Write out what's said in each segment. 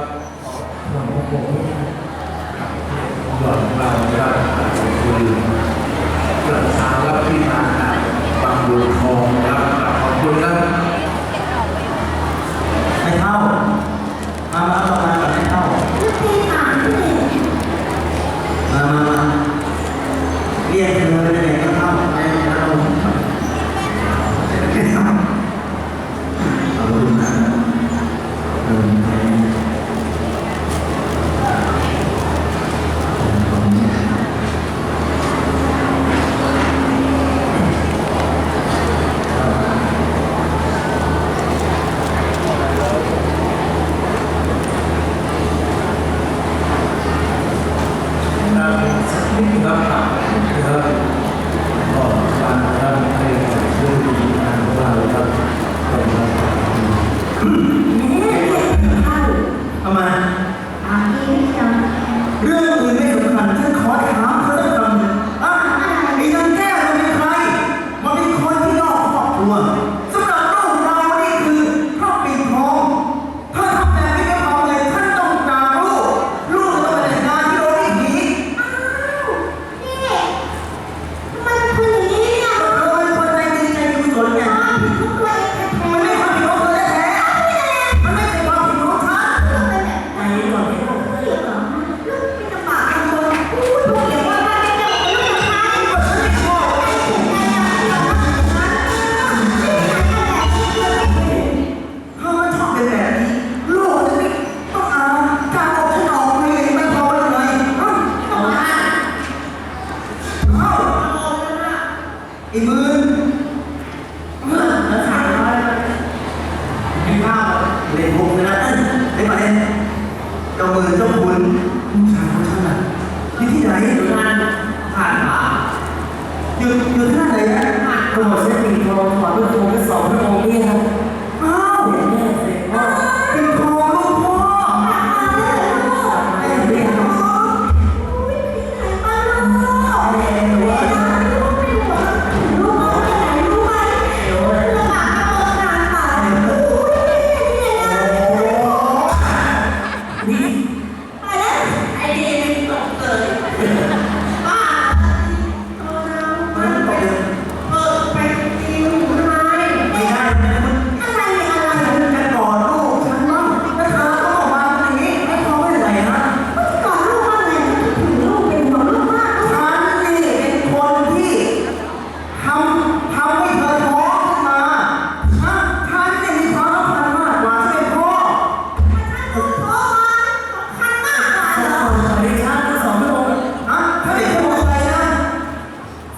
ครับล่อนเราครับคุณกระทางรับที่มาบางบัวทองครับขอบคุณครับ ไม่เข้า มามาต่อมาไม่เข้า มามามาเรียกเธอไปไหนก็เข้าไปเข้าไม่เข้าเอาลูกนะเออ เ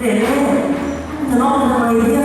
เด็กลูกทะเละกันทำไมเนี่ย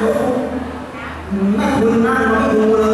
ถ้าคุณนั่งไม่ดูเลย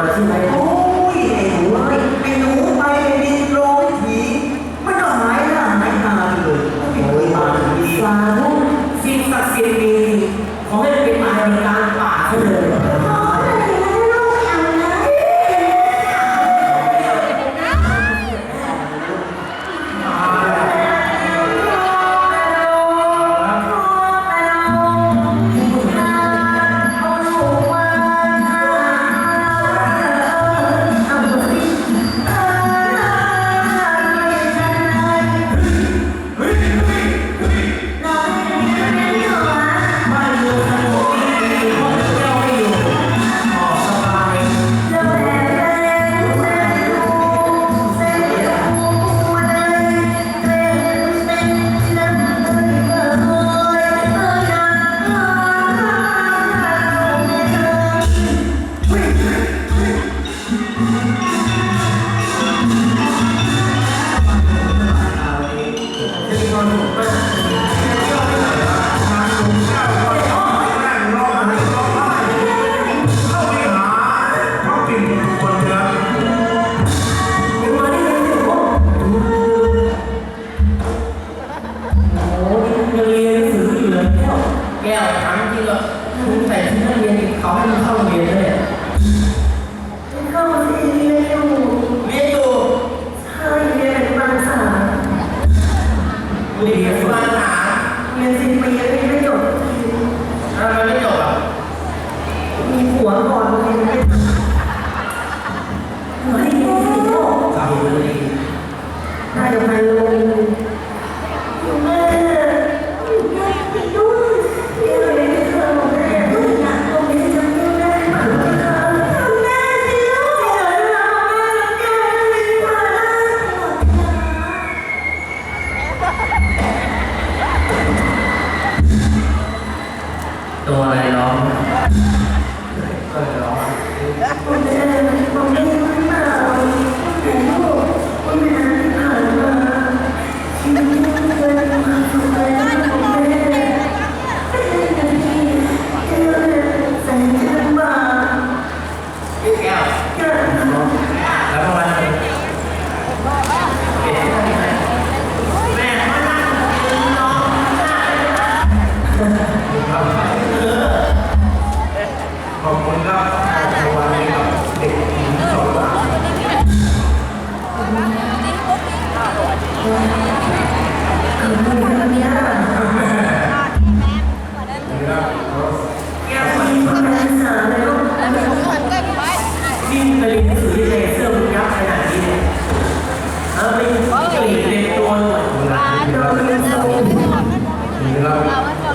or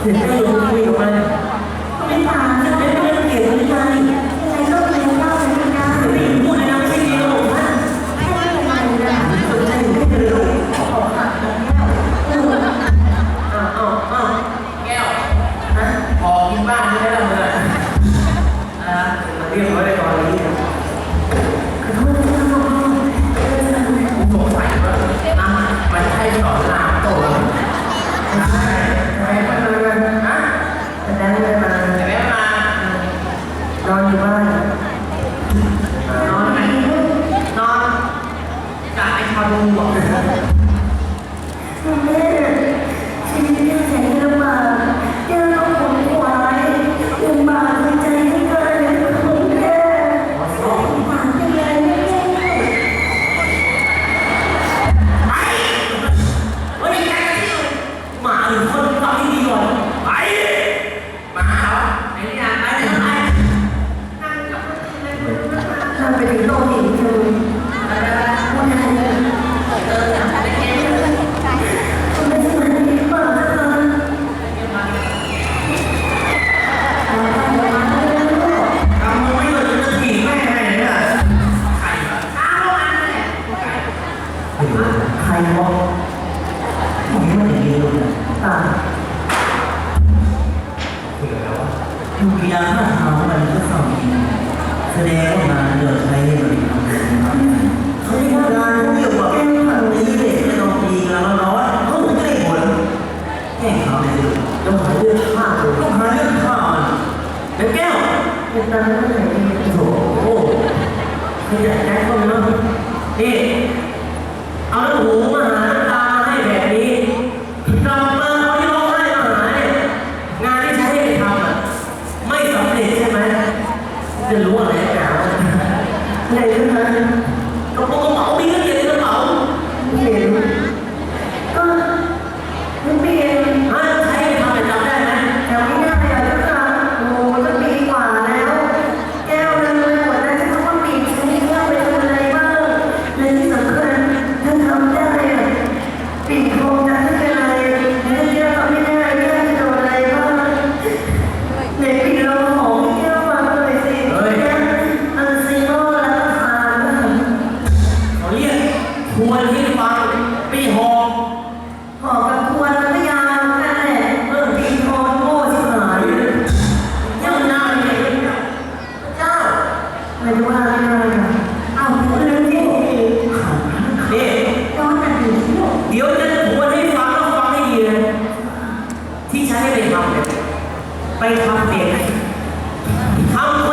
ถึงได้าพระเขามันก็สองแสดงมาเดือดใช้เหมืนกันเขาเรียกว่เกี่ยวกับแก้วพันี้เด็กเป็ดีแล้วน้อยเขาถึงได้ผลแก้เขาเลยต้องหาเรื่องฆ่าต้องหาเรื่องฆ่ามันแล้วแก้วเป็ตาไม่ได้โอ้โหขยันแก้วคนเนาะนี่ ทำ